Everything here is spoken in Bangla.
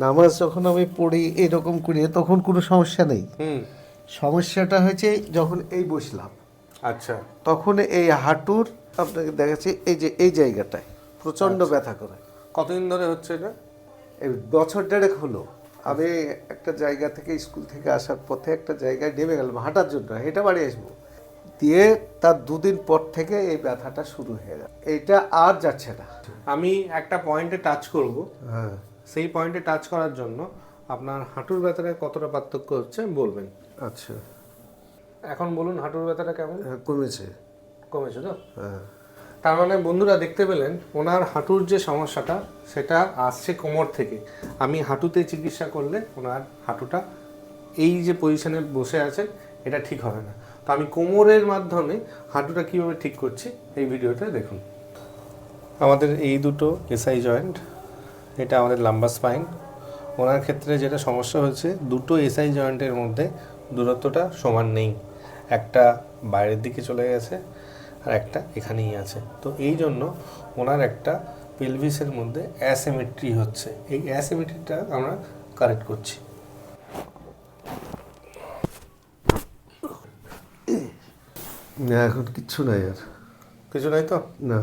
নামাজ যখন আমি পড়ি এরকম করি তখন কোনো সমস্যা নেই। সমস্যাটা হয়েছে যখন এই বসলাম। আচ্ছা। তখন এই হাঁটুর আপনাকে দেখাচ্ছি এই যে এই জায়গাটায় প্রচণ্ড ব্যথা করে। কতদিন ধরে হচ্ছে এটা? এই বছর দেড়েক হলো। আমি একটা জায়গা থেকে স্কুল থেকে আসার পথে একটা জায়গায় নেমে গেলাম হাঁটার জন্য। হেঁটে বাড়ি আসব। দিয়ে তার দুদিন পর থেকে এই ব্যথাটা শুরু হয়ে গেল। এইটা আর যাচ্ছে না। আমি একটা পয়েন্টে টাচ করব। হ্যাঁ। সেই পয়েন্টে টাচ করার জন্য আপনার হাঁটুর ব্যথাটা কতটা পার্থক্য হচ্ছে বলবেন। আচ্ছা। এখন বলুন হাঁটুর ব্যথাটা কেমন? হ্যাঁ, কমেছে। কমেছে তো? হ্যাঁ। তার মানে বন্ধুরা দেখতে পেলেন ওনার হাঁটুর যে সমস্যাটা সেটা আসছে কোমর থেকে। আমি হাঁটুতে চিকিৎসা করলে ওনার হাঁটুটা এই যে পজিশনে বসে আছেন এটা ঠিক হবে না। তো আমি কোমরের মাধ্যমে হাঁটুটা কীভাবে ঠিক করছি এই ভিডিওতে দেখুন। আমাদের এই দুটো এসআই জয়েন্ট এটা আমাদের লাম্বা স্পাইন ওনার ক্ষেত্রে যেটা সমস্যা হয়েছে দুটো এসআই জয়েন্টের মধ্যে দূরত্বটা সমান নেই। একটা বাইরের দিকে চলে গেছে আর একটা এখানেই আছে। তো এই জন্য ওনার একটা পেলভিসের মধ্যে অ্যাসিমেট্রি হচ্ছে। এই অ্যাসিমেট্রিটা আমরা কারেক্ট করছি। না এখন কিচ্ছু নাই আর। কিছু নাই তো? না